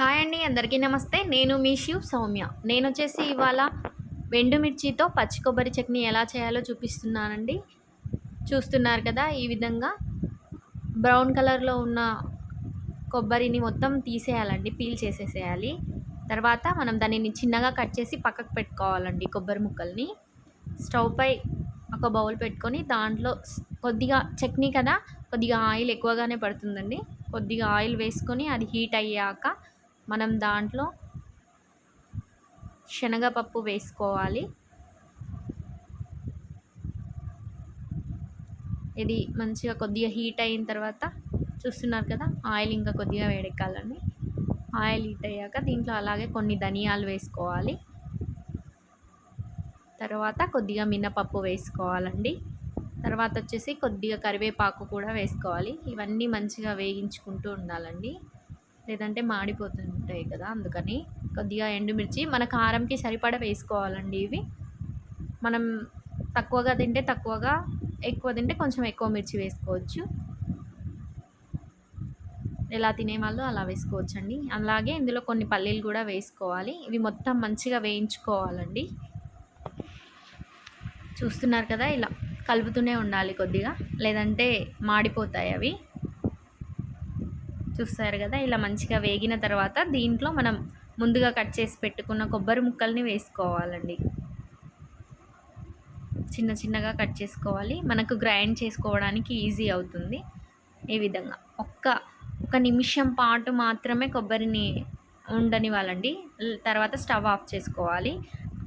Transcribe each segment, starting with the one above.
Hi అండి అందరికీ నమస్తే. నేను మీ శివ్ సౌమ్య. నేను వచ్చేసి ఇవాళ వెండుమిర్చితో పచ్చి కొబ్బరి చట్నీ ఎలా చేయాలో చూపిస్తున్నానండి. చూస్తున్నారు కదా ఈ విధంగా బ్రౌన్ కలర్లో ఉన్న కొబ్బరిని మొత్తం తీసేయాలండి పీల్ చేసేసేయాలి. తర్వాత మనం దానిని చిన్నగా కట్ చేసి పక్కకు పెట్టుకోవాలండి కొబ్బరి ముక్కల్ని. స్టవ్ పై ఒక బౌల్ పెట్టుకొని దాంట్లో కొద్దిగా చట్నీ కదా కొద్దిగా ఆయిల్ ఎక్కువగానే పడుతుందండి. కొద్దిగా ఆయిల్ వేసుకొని అది హీట్ అయ్యాక మనం దాంట్లో శనగపప్పు వేసుకోవాలి. ఇది మంచిగా కొద్దిగా హీట్ అయిన తర్వాత చూస్తున్నారు కదా ఆయిల్ ఇంకా కొద్దిగా వేడెక్కాలండి ఆయిల్ హీట్ అయ్యాక దీంట్లో అలాగే కొన్ని ధనియాలు వేసుకోవాలి. తర్వాత కొద్దిగా మినపప్పు వేసుకోవాలండి. తర్వాత వచ్చేసి కొద్దిగా కరివేపాకు కూడా వేసుకోవాలి. ఇవన్నీ మంచిగా వేగించుకుంటూ ఉండాలండి. లేదంటే మాడిపోతుంటాయి కదా అందుకని కొద్దిగా ఎండుమిర్చి మన కారంకి సరిపడ వేసుకోవాలండి ఇవి. మనం తక్కువగా తింటే తక్కువగా ఎక్కువ తింటే కొంచెం ఎక్కువ మిర్చి వేసుకోవచ్చు. ఎలా తినేవాళ్ళు అలా వేసుకోవచ్చండి. అలాగే ఇందులో కొన్ని పల్లీలు కూడా వేసుకోవాలి. ఇవి మొత్తం మంచిగా వేయించుకోవాలండి. చూస్తున్నారు కదా ఇలా కలుపుతూనే ఉండాలి కొద్దిగా. లేదంటే మాడిపోతాయి అవి. చూస్తారు కదా ఇలా మంచిగా వేగిన తర్వాత దీంట్లో మనం ముందుగా కట్ చేసి పెట్టుకున్న కొబ్బరి ముక్కల్ని వేసుకోవాలండి. చిన్న చిన్నగా కట్ చేసుకోవాలి. మనకు గ్రైండ్ చేసుకోవడానికి ఈజీ అవుతుంది ఈ విధంగా. ఒక్క ఒక నిమిషం పాటు మాత్రమే కొబ్బరిని ఉండనివ్వాలండి. తర్వాత స్టవ్ ఆఫ్ చేసుకోవాలి.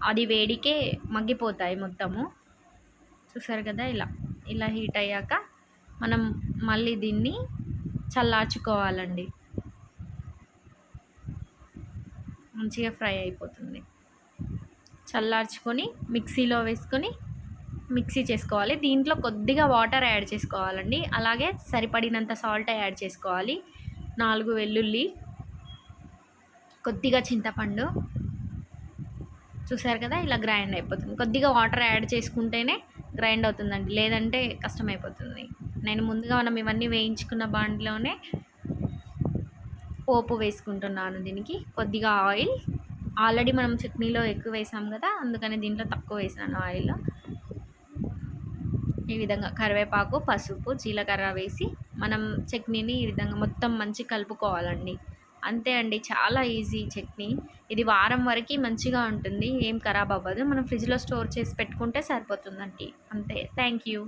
అది వేడికే మగ్గిపోతాయి మొత్తము. చూసారు కదా ఇలా ఇలా హీట్ అయ్యాక మనం మళ్ళీ దీన్ని చల్లార్చుకోవాలండి. మంచిగా ఫ్రై అయిపోతుంది. చల్లార్చుకొని మిక్సీలో వేసుకొని మిక్సీ చేసుకోవాలి. దీంట్లో కొద్దిగా వాటర్ యాడ్ చేసుకోవాలండి. అలాగే సరిపడినంత సాల్ట్ యాడ్ చేసుకోవాలి. నాలుగు వెల్లుల్లి కొద్దిగా చింతపండు. చూసారు కదా ఇలా గ్రైండ్ అయిపోతుంది. కొద్దిగా వాటర్ యాడ్ చేసుకుంటేనే గ్రైండ్ అవుతుందండి. లేదంటే కష్టమైపోతుంది. నేను ముందుగా మనం ఇవన్నీ వేయించుకున్న బాండ్లోనే పోపు వేసుకుంటున్నాను దీనికి. కొద్దిగా ఆయిల్. ఆల్రెడీ మనం చట్నీలో ఎక్కువ వేసాం కదా అందుకని దీంట్లో తక్కువ వేసాను ఆయిల్. ఈ విధంగా కరివేపాకు పసుపు జీలకర్ర వేసి మనం చట్నీని ఈ విధంగా మొత్తం మంచి కలుపుకోవాలండి. అంతే అండి చాలా ఈజీ చట్నీ. ఇది వారం వరకు మంచిగా ఉంటుంది ఏం ఖరాబ్ అవ్వదు. మనం ఫ్రిడ్జ్లో స్టోర్ చేసి పెట్టుకుంటే సరిపోతుందండి. అంతే. Thank you.